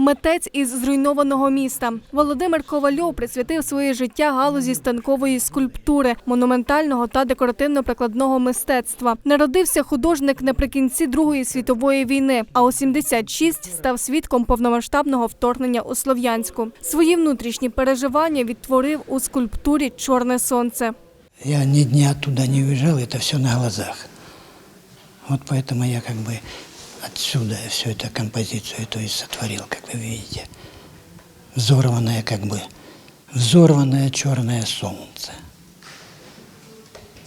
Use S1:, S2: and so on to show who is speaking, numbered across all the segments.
S1: Митець із зруйнованого міста Володимир Ковальов присвятив своє життя галузі станкової скульптури, монументального та декоративно-прикладного мистецтва. Народився художник наприкінці Другої світової війни, а у 76 став свідком повномасштабного вторгнення у Слов'янську. Свої внутрішні переживання відтворив у скульптурі Чорне сонце.
S2: Я ни дня оттуда не уезжал, это все на глазах. Вот поэтому я как бы отсюда всю эту композицию то есть сотворил, как вы видите. Взорванное как бы, взорванное черное солнце.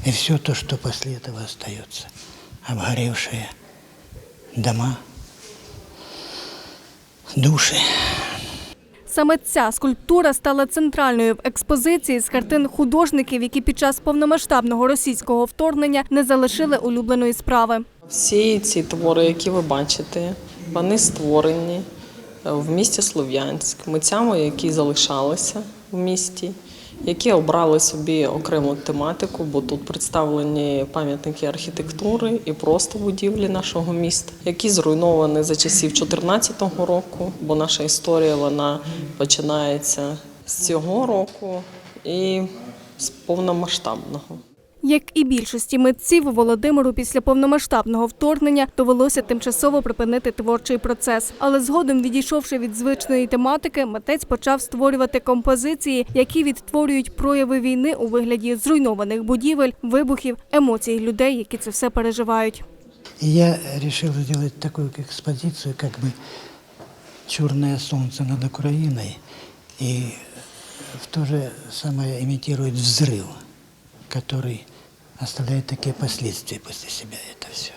S2: И все то, что после этого остается. Обгоревшие дома, души.
S1: Саме ця скульптура стала центральною в експозиції з картин художників, які під час повномасштабного російського вторгнення не залишили улюбленої справи.
S3: Всі ці твори, які ви бачите, вони створені е, в місті Слов'янськ митцями, які залишалися в місті, які обрали собі окрему тематику, бо тут представлені пам'ятники архітектури і просто будівлі нашого міста, які зруйновані за часів 2014 року, бо наша історія вона починається з цього року і з повномасштабного.
S1: Як і більшості митців, Володимиру після повномасштабного вторгнення довелося тимчасово припинити творчий процес. Але згодом, відійшовши від звичної тематики, митець почав створювати композиції, які відтворюють прояви війни у вигляді зруйнованих будівель, вибухів, емоцій людей, які це все переживають.
S2: И я решил сделать такую экспозицию, как бы черное солнце над Украиной, и в то же самое имитирует взрыв, который оставляет такие последствия после себя это все.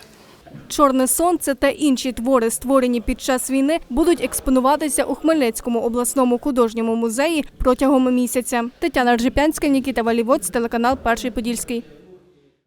S1: Чорне сонце та інші твори, створені під час війни, будуть експонуватися у Хмельницькому обласному художньому музеї протягом місяця. Тетяна Ржепянська, Нікіта Валівоць, телеканал Перший Подільський.